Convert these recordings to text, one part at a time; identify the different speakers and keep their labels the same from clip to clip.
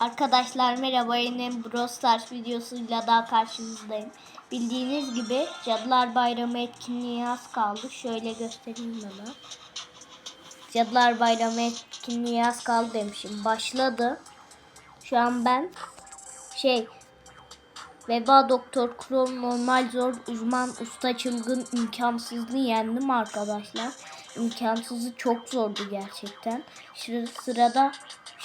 Speaker 1: Arkadaşlar merhaba yine Brawl Stars videosuyla daha karşınızdayım. Bildiğiniz gibi Cadılar Bayramı etkinliği az kaldı. Şöyle göstereyim bana. Cadılar Bayramı etkinliği az kaldı demişim. Başladı. Şu an ben şey Veba Doktor Krom normal zor uzman usta çılgın imkansızlığı yendim arkadaşlar. İmkansızı çok zordu gerçekten. Şır- sırada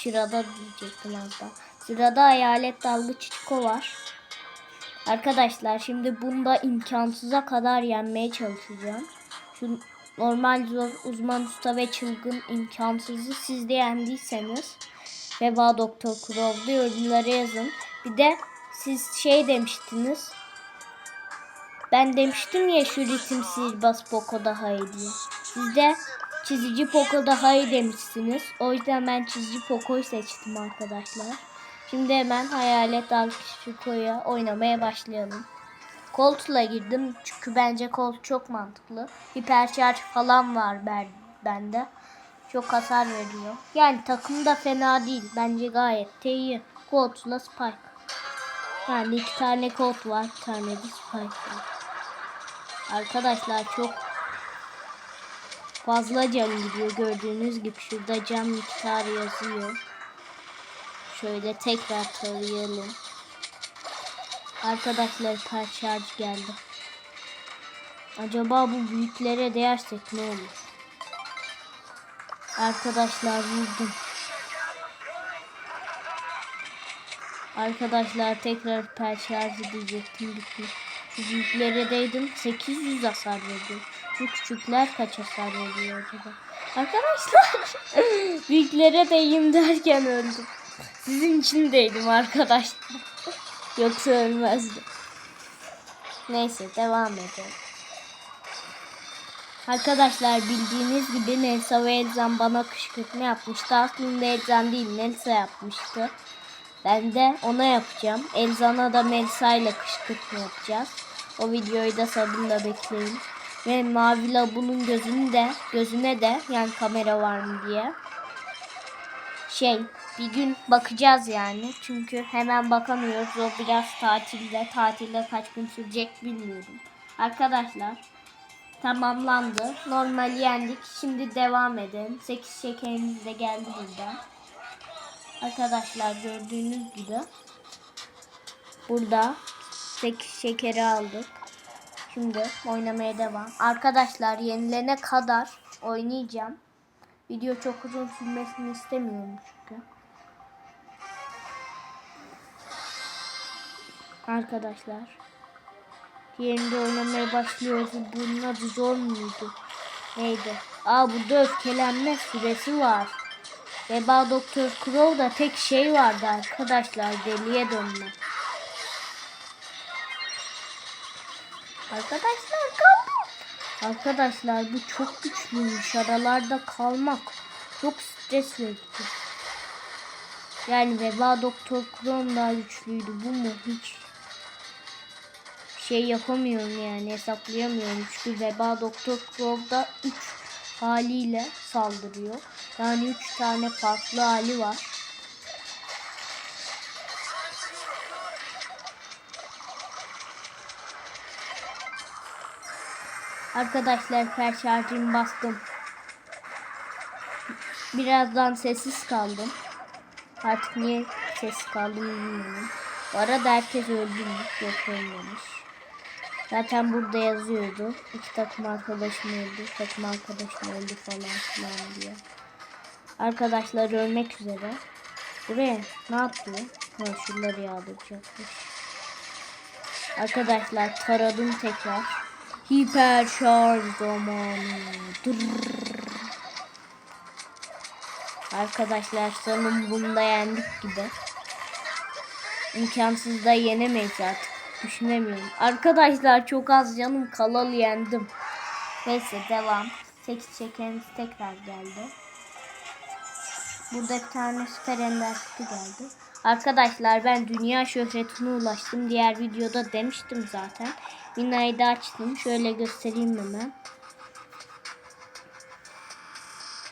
Speaker 1: sırada diyecektim az daha. Sırada hayalet dalgıç Çiko var. Arkadaşlar şimdi bunda imkansıza kadar yenmeye çalışacağım. Şu normal zor uzman usta ve çılgın imkansızı siz de yendiyseniz Veba Doktor Crow'da yorumlara yazın. Bir de siz şey demiştiniz. Ben demiştim ya şu ritim sihirbaz Poco daha iyi diye. Siz de çizici Poco daha iyi demişsiniz. O yüzden ben çizici Poco'yu seçtim arkadaşlar. Şimdi hemen hayalet Alkışiko'ya oynamaya başlayalım. Colt'la girdim çünkü bence Colt çok mantıklı. Hipercharge falan var ben, bende. Çok hasar veriyor. Yani takım da fena değil. Bence gayet de iyi. Colt'la Spike. Yani iki tane Colt var. Bir tane de Spike var. Arkadaşlar çok fazla can gidiyor gördüğünüz gibi. Şurada can miktarı yazıyor. Şöyle tekrar tarayalım. Arkadaşlar hipercharge geldi. Acaba bu büyüklere değersek ne olur? Arkadaşlar vurdum. Arkadaşlar tekrar hipercharge edecektim bitmiş. Büyüklere değdim 800 hasar veriyor. Şu küçükler kaç hasar veriyor acaba? Arkadaşlar büyüklere değeyim derken öldüm. Sizin için değdim arkadaşlar. Yoksa ölmezdim. Neyse devam edelim. Arkadaşlar bildiğiniz gibi Nelsa ve Elzan bana kışkırtma yapmıştı. Aslında Elzan değil Nelsa yapmıştı. Ben de ona yapacağım. Elzan'a da Melsa ile kışkırtma yapacağız. O videoyu da sabırla bekleyin. Ve Mavi Labu'nun gözünü de, gözüne de yani kamera var mı diye. Şey bir gün bakacağız yani. Çünkü hemen bakamıyoruz. O biraz tatilde. Tatilde kaç gün sürecek bilmiyorum. Arkadaşlar tamamlandı. Normal yendik. Şimdi devam edelim. 8 şekerimiz de geldi burada. Arkadaşlar gördüğünüz gibi burada 8 şekeri aldık. Şimdi oynamaya devam. Arkadaşlar yenilene kadar oynayacağım. Video çok uzun sürmesini istemiyorum çünkü. Arkadaşlar yerinde oynamaya başlıyoruz. Bunun adı zor muydu? Neydi? Aa burada öfkelenme süresi var. Veba Doktor Crow'da tek şey vardı arkadaşlar. Deliye dönme. Arkadaşlar kaldım. Arkadaşlar bu çok güçlüymüş. Aralarda kalmak çok stres verici. Yani Veba Doktor Crown daha güçlüydü. Bu mu? Hiç şey yapamıyorum yani hesaplayamıyorum. Çünkü Veba Doktor Crow'da 3 haliyle saldırıyor. Yani 3 tane farklı hali var. Arkadaşlar perşarjımı bastım. Birazdan sessiz kaldım. Artık niye sessiz kaldım bilmiyorum. Bu arada herkes öldü? Yok ölmemiş. Zaten burada yazıyordu. İki takım arkadaşım öldü. Takım arkadaşım öldü falan filan diye. Arkadaşlar ölmek üzere. Buraya ne yapıyor? Ha, şunları yağdıracakmış. Arkadaşlar taradım tekrar. Hiper şarj zamanı. Dırrrr. Arkadaşlar sanırım bunda yendik gibi. İmkansız da yenemeyiz artık. Düşünemiyorum. Arkadaşlar çok az canım kalalı yendim. Neyse devam. 8 şekerimiz tekrar geldi. Burada bir tane süper çıktı geldi. Arkadaşlar ben dünya şöhretine ulaştım. Diğer videoda demiştim zaten. Mina'yı da açtım. Şöyle göstereyim hemen.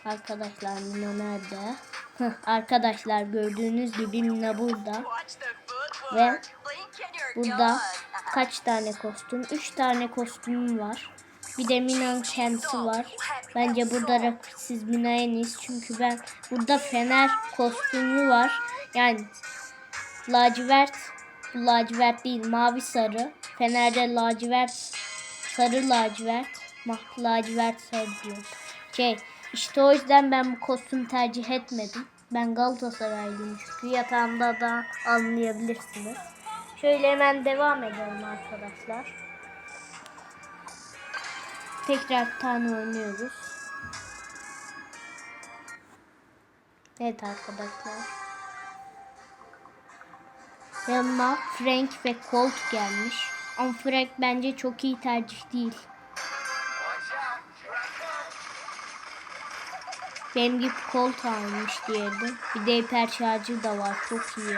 Speaker 1: Arkadaşlar Mina nerede? Arkadaşlar gördüğünüz gibi Mina burada. Ve burada kaç tane kostüm? 3 tane kostümüm var. Bir de Mina'nın kendisi var. Bence burada rakipsiz Mina en iyisi. Çünkü ben burada Fener kostümü var. Yani lacivert bu lacivert değil mavi sarı. Fener'de lacivert sarı lacivert. Mah lacivert sarı diyor. Şey işte o yüzden ben bu kostümü tercih etmedim. Ben Galatasaraylıyım çünkü yatağımda da anlayabilirsiniz. Şöyle hemen devam edelim arkadaşlar. Tekrar tane oynuyoruz. Evet arkadaşlar. Yanıma Frank ve Colt gelmiş. Ama Frank bence çok iyi tercih değil. Benim gibi Colt almış diğeri. Bir de hiper şarjı da var. Çok iyi.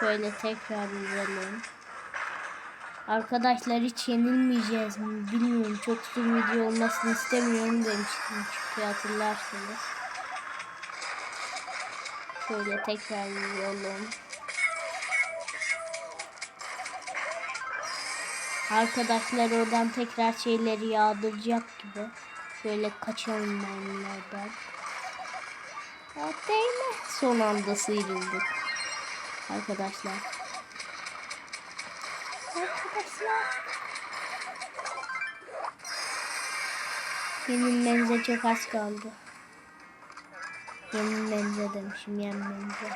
Speaker 1: Şöyle tekrar izleyelim. Arkadaşlar hiç yenilmeyeceğiz mi bilmiyorum. Çok uzun video olmasını istemiyorum demiştim çünkü hatırlarsınız. Şöyle tekrar izleyelim. Arkadaşlar oradan tekrar şeyleri yağdıracak gibi. Şöyle kaçalım mermilerden. Ya. Son anda sıyrıldık. Arkadaşlar. Yenilmenize çok az kaldı. Yenilmenize demişim yenmenize.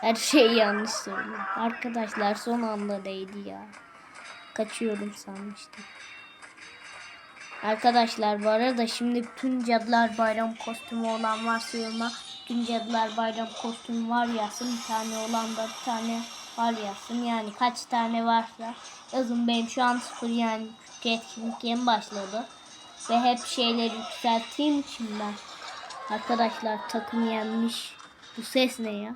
Speaker 1: Her şeyi yanlış söylüyorum. Arkadaşlar son anda değdi ya. Kaçıyorum sanmıştım. Arkadaşlar bu arada şimdi bütün Cadılar Bayram kostümü olan varsa yoruma bütün Cadılar Bayram kostümü var yazsın. Bir tane olan da bir tane var yazsın. Yani kaç tane varsa yazın. Benim şu an sıfır yani çünkü etkinlik yeni başladı. Ve hep şeyleri yükselttiğim için ben. Arkadaşlar takım yenmiş. Bu ses ne ya?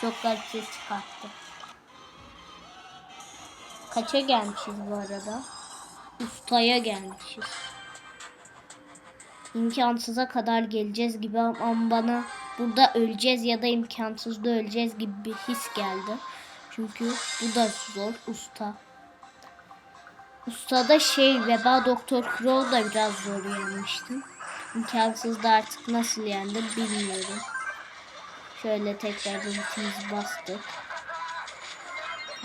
Speaker 1: Çok garip ses çıkarttı. Kaça gelmişiz bu arada? Ustaya gelmişiz. İmkansıza kadar geleceğiz gibi ama bana burada öleceğiz ya da imkansızda öleceğiz gibi bir his geldi. Çünkü bu da zor usta. Ustada şey veba Doktor Crow da biraz zor yenmiştim. İmkansızda artık nasıl yendim bilmiyorum. Şöyle tekrar ultimizi bastık.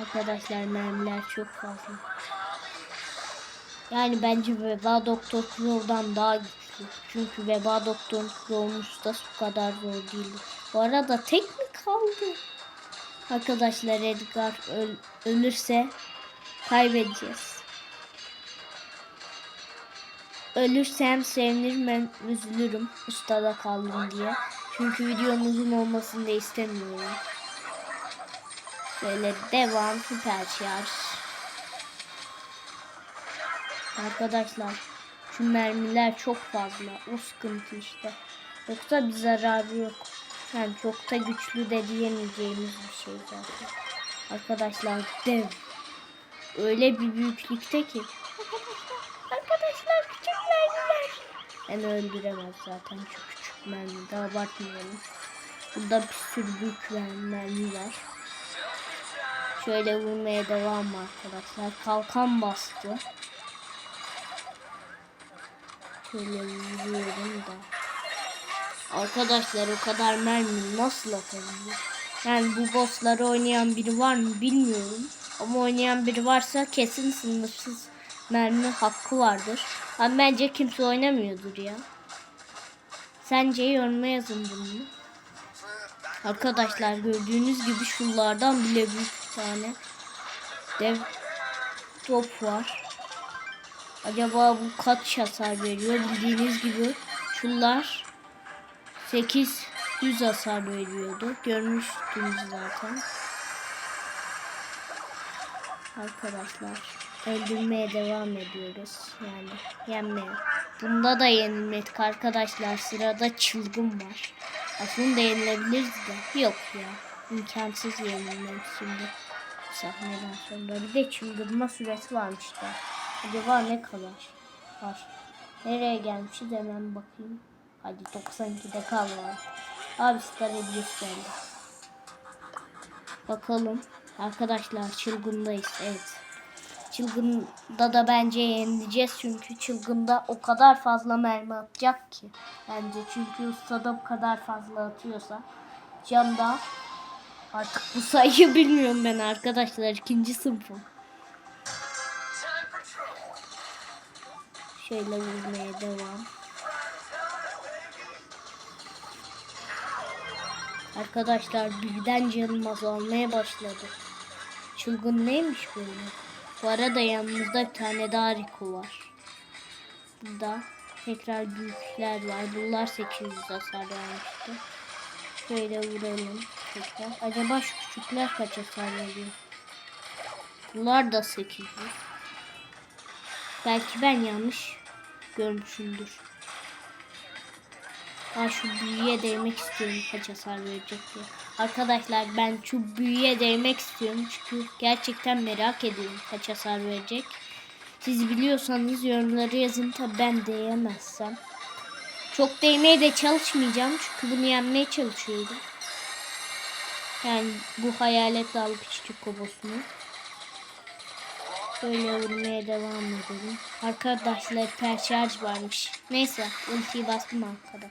Speaker 1: Arkadaşlar mermiler çok fazla. Yani bence Veba Doktor Crow'dan daha güçlü. Çünkü Veba Doktor Crow'un ustası bu kadar zor değil. Bu arada tek mi kaldı? Arkadaşlar Edgar öl- ölürse kaybedeceğiz. Ölürsem sevinirim ben üzülürüm ustada kaldım diye. Çünkü videonun uzun olmasını da istemiyorum. Şöyle devam süper şarj. Arkadaşlar şu mermiler çok fazla. O sıkıntı işte. Yoksa bir zararı yok. Yani çok da güçlü de diyemeyeceğimiz bir şey zaten. Arkadaşlar dev. Öyle bir büyüklükte ki. Arkadaşlar, küçük mermiler. Beni öldüremez zaten çok küçük mermi. Daha abartmayalım. Burada bir sürü büyük mermi var. Şöyle vurmaya devam arkadaşlar. Kalkan bastı. Şöyle da. Arkadaşlar o kadar mermi nasıl atabiliyor? Yani bu bossları oynayan biri var mı bilmiyorum. Ama oynayan biri varsa kesin sınırsız mermi hakkı vardır. Ama bence kimse oynamıyordur ya. Sence yoruma yazın bunu. Arkadaşlar gördüğünüz gibi şunlardan bile büyük bir tane dev top var. Acaba bu kaç hasar veriyor? Bildiğiniz gibi şunlar 800 hasar veriyordu. Görmüştünüz zaten. Arkadaşlar öldürmeye devam ediyoruz. Yani yenmeye. Bunda da yenilmedik arkadaşlar. Sırada çılgın var. Aslında yenilebiliriz de. Yok ya. İmkansız yenilmek şimdi. Bu sahneden sonra. Bir de çıldırma süresi varmış da. Acaba ne kadar var? Nereye gelmişiz hemen bakayım. Hadi 92'de kal var. Abi Star Hediyesi geldi. Bakalım. Arkadaşlar çılgındayız. Evet. Çılgında da bence yenileceğiz çünkü çılgında o kadar fazla mermi atacak ki. Bence çünkü ustada bu kadar fazla atıyorsa canda artık bu sayıyı bilmiyorum ben arkadaşlar ikinci sınıfım. Şöyle vurmaya devam. Arkadaşlar birden canım azalmaya başladı. Çılgın neymiş böyle? Bu arada yanımızda bir tane daha Rico var. Burada tekrar büyükler var. Bunlar 800 hasar vermişti. Şöyle vuralım tekrar. Acaba şu küçükler kaç hasar veriyor? Bunlar da 800. Belki ben yanlış görmüşümdür. Ben şu büyüye değmek istiyorum kaç hasar verecek diye. Arkadaşlar ben şu büyüye değmek istiyorum çünkü gerçekten merak ediyorum kaç hasar verecek. Siz biliyorsanız yorumları yazın tabi ben değemezsem. Çok değmeye de çalışmayacağım çünkü bunu yenmeye çalışıyorum. Yani bu hayalet dalı küçük kobosunu. Böyle vurmaya devam edelim. Arkadaşlar perşarj varmış. Neyse ultiyi bastım arkada.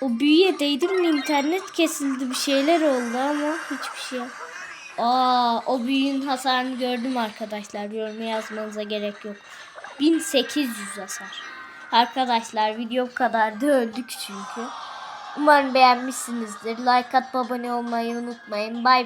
Speaker 1: O büyüye değdim mi internet kesildi bir şeyler oldu ama hiçbir şey. Aa, o büyüğün hasarını gördüm arkadaşlar. Yoruma yazmanıza gerek yok. 1800 hasar. Arkadaşlar video bu kadar da öldük çünkü. Umarım beğenmişsinizdir. Like atıp abone olmayı unutmayın. Bay